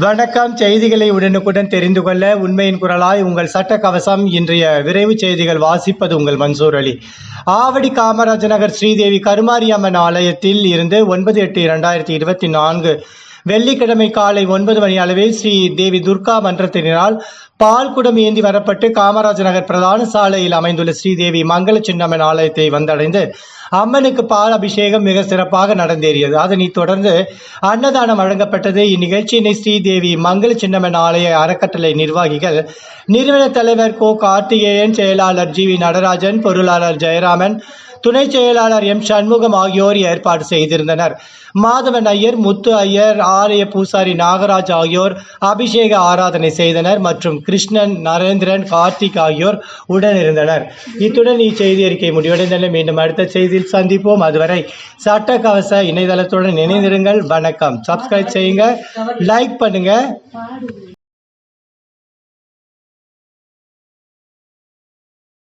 வணக்கம் செய்திகளை உடனுக்குடன் தெரிந்து கொள்ள உண்மையின் குரலாய் உங்கள் சட்ட கவசம் இன்றைய விரைவு செய்திகள் வாசிப்பது உங்கள் மன்சூர் அலி. ஆவடி காமராஜ் நகர் ஸ்ரீதேவி கருமாரியம்மன் ஆலயத்தில் இருந்து ஒன்பது எட்டு இரண்டாயிரத்தி இருபத்தி நான்கு வெள்ளிக்கிழமை காலை ஒன்பது மணி அளவில் ஸ்ரீ தேவி துர்கா மன்றத்தினால் பால் குடம் ஏந்தி வரப்பட்டு காமராஜ் நகர் பிரதான சாலையில் அமைந்துள்ள ஸ்ரீதேவி மங்கள சின்னம்மன் ஆலயத்தை வந்தடைந்து அம்மனுக்கு பால் அபிஷேகம் மிக சிறப்பாக நடந்தேறியது. அதனைத் தொடர்ந்து அன்னதானம் வழங்கப்பட்டது. இந்நிகழ்ச்சியினை ஸ்ரீதேவி மங்கள சின்னம்மன் ஆலய அறக்கட்டளை நிர்வாகிகள் நிறுவன தலைவர் கோ. கார்த்திகேயன் செயலாளர் ஜி. வி. நடராஜன் பொருளாளர் ஜெயராமன் துணை செயலாளர் எம் சண்முகம் ஆகியோர் ஏற்பாடு செய்திருந்தனர். மாதவன் ஐயர் முத்து ஐயர் ஆலய பூசாரி நாகராஜ் ஆகியோர் அபிஷேக ஆராதனை செய்தனர் மற்றும் கிருஷ்ணன் நரேந்திரன் கார்த்திக் ஆகியோர் உடனிருந்தனர். இத்துடன் இச்செய்தி அறிக்கை முடிவடைந்தன. மீண்டும் அடுத்த செய்தியில் சந்திப்போம். அதுவரை சட்ட கவச இணையதளத்துடன் இணைந்திருங்கள். வணக்கம். சப்ஸ்கிரைப் செய்யுங்க. லைக் பண்ணுங்க.